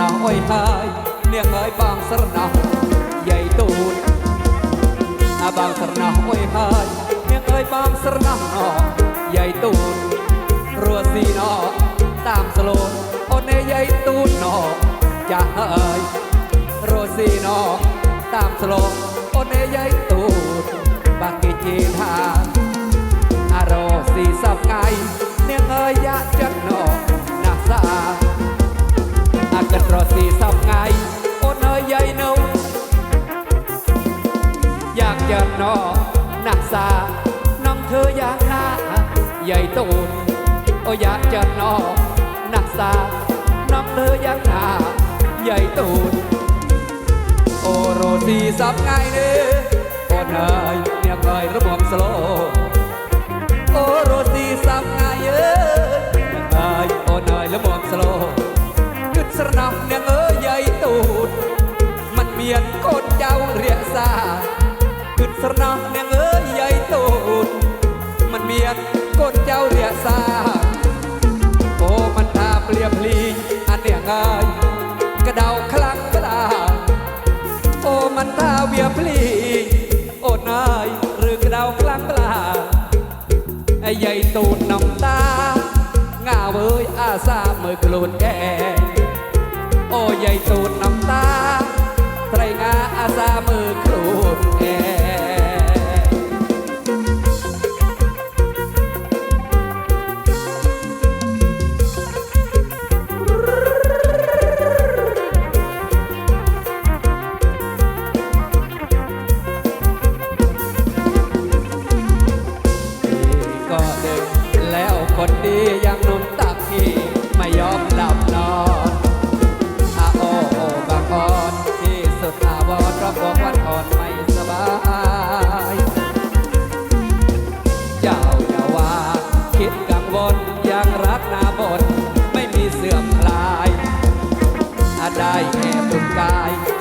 นาอ้อยหายเนียงเอ้ยบางสระนาใหญ่ตูนอาบางสระนาอ้อยหายเนียงเอ้ยบางสระนาใหญ่ตูนรัวสีนอตามสโลนโอเนใหญ่ตูนนอจะเอ้ยรัวสีนอตามสโลนโอเนใหญ่ตูนบางกีจีทางอารมณ์สีสับไงเนียงเอยยะจักหนอนาซา สาน้องเธออยากหน้า ใหญ่ตูนโออยากจะนอนักสาน้องเธออยากหน้า ใหญ่ตูนโอโรสีสับไงเด้อโอนเอยเนี่ยคอยระบบสโลโอโรตีสับงาย กระเดาคลังกระดาโอ้มันทาเวียพลีโอ้นายหรือกระเดาคลางปลาไอ้ใหญ่ตูดน้ำตาง่าเว้ยอาซาเมื่อกลูนแกโอ้ใหญ่ตูดน้ำ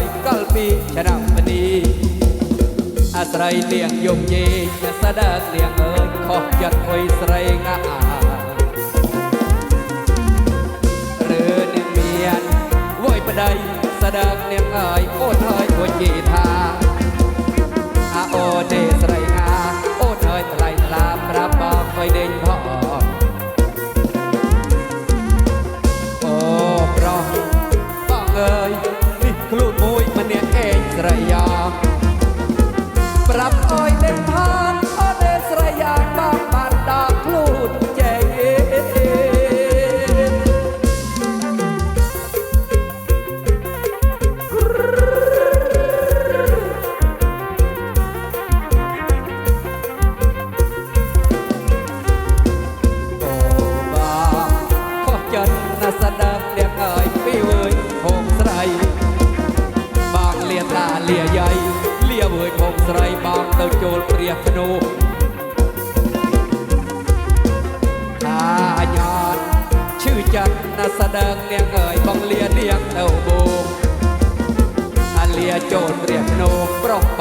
យកាលពីឆ្នាំពនីអាស្រ័យលៀងយំយេជាសដាស្លៀងអើយខុសចិត្តអុយស្រីងាឬនឹងមានវយប្តីសដាស្លៀងអើយអូនហើយអូនយេ លាវើយបងស្រីបោកទៅចូលព្រះធ្នូអាយ៉ាឈឺចិត្តណាស់ស្ដើងនាងអើយបងលានាងទៅបូអាលាចូលព្រះធ្នូប្រុស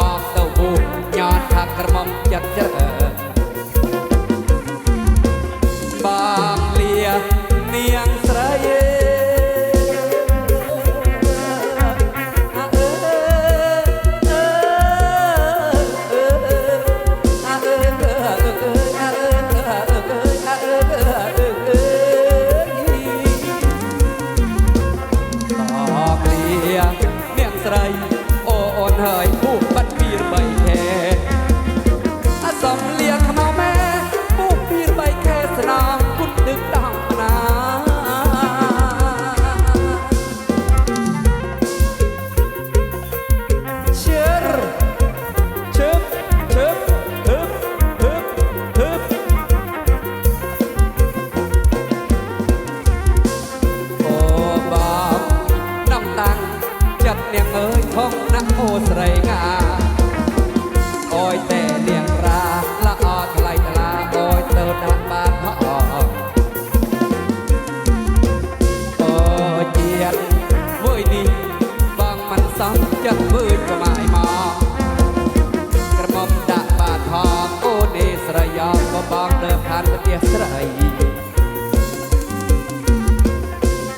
បានប្រទេសត្រៃ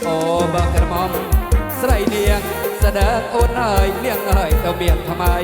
អូបើក្រមុំស្រីនាង ស្ដេចអូនអើយនាងអើយទៅមានថ្មី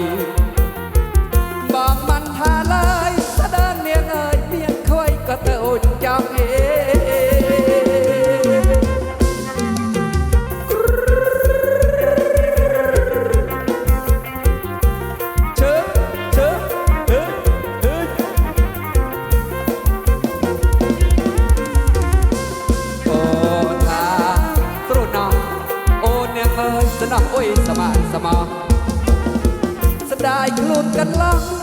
สมองสดายคลุดกันล่อ